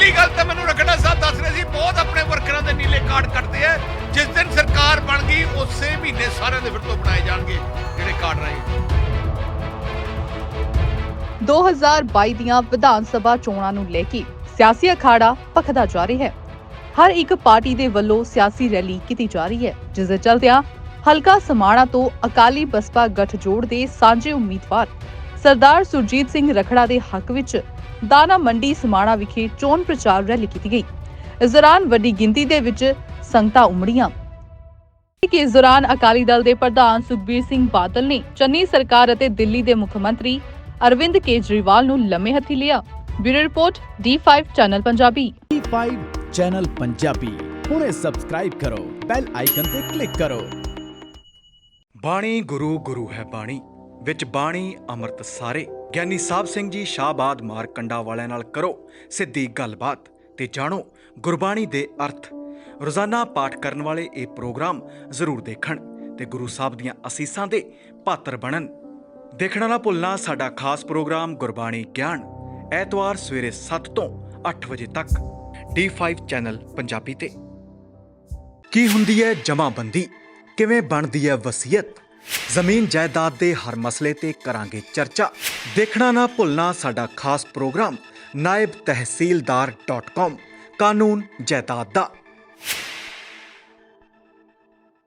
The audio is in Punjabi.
ਪਹਿਲੀ ਗੱਲ ਤਾਂ ਮੈਨੂੰ ਰਖੜਾ ਸਾਹਿਬ ਦੱਸ ਰਹੇ ਸੀ, ਬਹੁਤ ਆਪਣੇ ਵਰਕਰਾਂ ਦੇ ਨੀਲੇ ਕਾਰਡ ਕੱਟਦੇ ਆ। ਜਿਸ ਦਿਨ ਸਰਕਾਰ ਬਣ ਗਈ, ਉਸੇ ਮਹੀਨੇ ਸਾਰਿਆਂ ਦੇ ਫਿਰ ਤੋਂ ਬਣਾਏ ਜਾਣਗੇ ਜਿਹੜੇ ਕਾਰਡ ਰਹੇ। 2022 ਦੀਆਂ ਵਿਧਾਨ ਸਭਾ ਚੋਣਾਂ ਨੂੰ ਲੈ ਕੇ ਸਿਆਸੀ ਅਖਾੜਾ ਭਖਦਾ ਜਾ ਰਿਹਾ ਹੈ। ਹਰ ਇੱਕ ਪਾਰਟੀ ਦੇ ਵੱਲੋਂ ਸਿਆਸੀ ਰੈਲੀ ਕੀਤੀ ਜਾ ਰਹੀ ਹੈ, ਜਿਸ ਦੇ ਚਲਦਿਆਂ ਹਲਕਾ ਸਮਾਣਾ ਤੋਂ ਅਕਾਲੀ ਬਸਪਾ ਗੱਠਜੋੜ ਦੇ ਸਾਂਝੇ ਉਮੀਦਵਾਰ ਸਰਦਾਰ ਸੁਰਜੀਤ ਸਿੰਘ ਰਖੜਾ ਦੇ ਹੱਕ ਵਿੱਚ ਦਾਣਾ ਮੰਡੀ ਸਮਾਣਾ ਵਿਖੇ ਚੋਣ ਪ੍ਰਚਾਰ ਰੈਲੀ ਕੀਤੀ ਗਈ। ਇਸ ਦੌਰਾਨ ਵੱਡੀ ਗਿਣਤੀ ਦੇ ਵਿੱਚ ਸੰਗਤਾਂ ਉਮੜੀਆਂ। ਕਿ ਇਸ ਦੌਰਾਨ ਅਕਾਲੀ ਦਲ ਦੇ ਪ੍ਰਧਾਨ ਸੁਖਬੀਰ ਸਿੰਘ ਬਾਦਲ ਨੇ ਚੰਨੀ ਸਰਕਾਰ ਅਤੇ ਦਿੱਲੀ ਦੇ ਮੁੱਖ ਮੰਤਰੀ ਅਰਵਿੰਦ ਕੇਜਰੀਵਾਲ ਨੂੰ ਲੰਮੇ ਹੱਥੀ ਲਿਆ। Bureau report D5 channel Punjabi. D5 channel Punjabi. ਹੁਣੇ ਸਬਸਕ੍ਰਾਈਬ ਕਰੋ ਬੈਲ ਆਈਕਨ ਤੇ ਕਲਿੱਕ ਕਰੋ। ਬਾਣੀ ਗੁਰੂ ਗੁਰੂ ਹੈ ਬਾਣੀ। ਵਿੱਚ ਬਾਣੀ, ਅੰਮ੍ਰਿਤ ਸਾਰੇ। ਗਿਆਨੀ ਸਾਹਿਬ ਸਿੰਘ ਜੀ ਸ਼ਾਹਬਾਦ ਮਾਰਕੰਡਾ ਵਾਲਿਆਂ ਨਾਲ ਕਰੋ ਸਿੱਧੀ ਗੱਲਬਾਤ ਤੇ ਜਾਣੋ ਗੁਰਬਾਣੀ ਦੇ ਅਰਥ। ਰੋਜ਼ਾਨਾ ਪਾਠ ਕਰਨ ਵਾਲੇ ਇਹ ਪ੍ਰੋਗਰਾਮ ਜ਼ਰੂਰ ਦੇਖਣ ਤੇ ਗੁਰੂ ਸਾਹਿਬ ਦੀਆਂ ਅਸੀਸਾਂ ਦੇ ਪਾਤਰ ਬਣਨ। ਦੇਖਣਾ ਨਾ ਭੁੱਲਣਾ ਸਾਡਾ ਖਾਸ ਪ੍ਰੋਗਰਾਮ ਗੁਰਬਾਣੀ ਗਿਆਨ, ਐਤਵਾਰ ਸਵੇਰੇ 7 ਤੋਂ 8 ਵਜੇ ਤੱਕ। D5 ਚੈਨਲ ਪੰਜਾਬੀ ਤੇ। ਕੀ ਹੁੰਦੀ ਹੈ ਜਮਾਬੰਦੀ? ਕਿਵੇਂ ਬਣਦੀ ਹੈ ਵਸੀਅਤ? ਜ਼ਮੀਨ ਜਾਇਦਾਦ ਦੇ ਹਰ ਮਸਲੇ ਤੇ ਕਰਾਂਗੇ ਚਰਚਾ। ਦੇਖਣਾ ਨਾ ਭੁੱਲਣਾ ਸਾਡਾ ਖਾਸ ਪ੍ਰੋਗਰਾਮ, ਨਾਇਬ ਤਹਿਸੀਲਦਾਰ.com ਕਾਨੂੰਨ ਜਾਇਦਾਦ ਦਾ।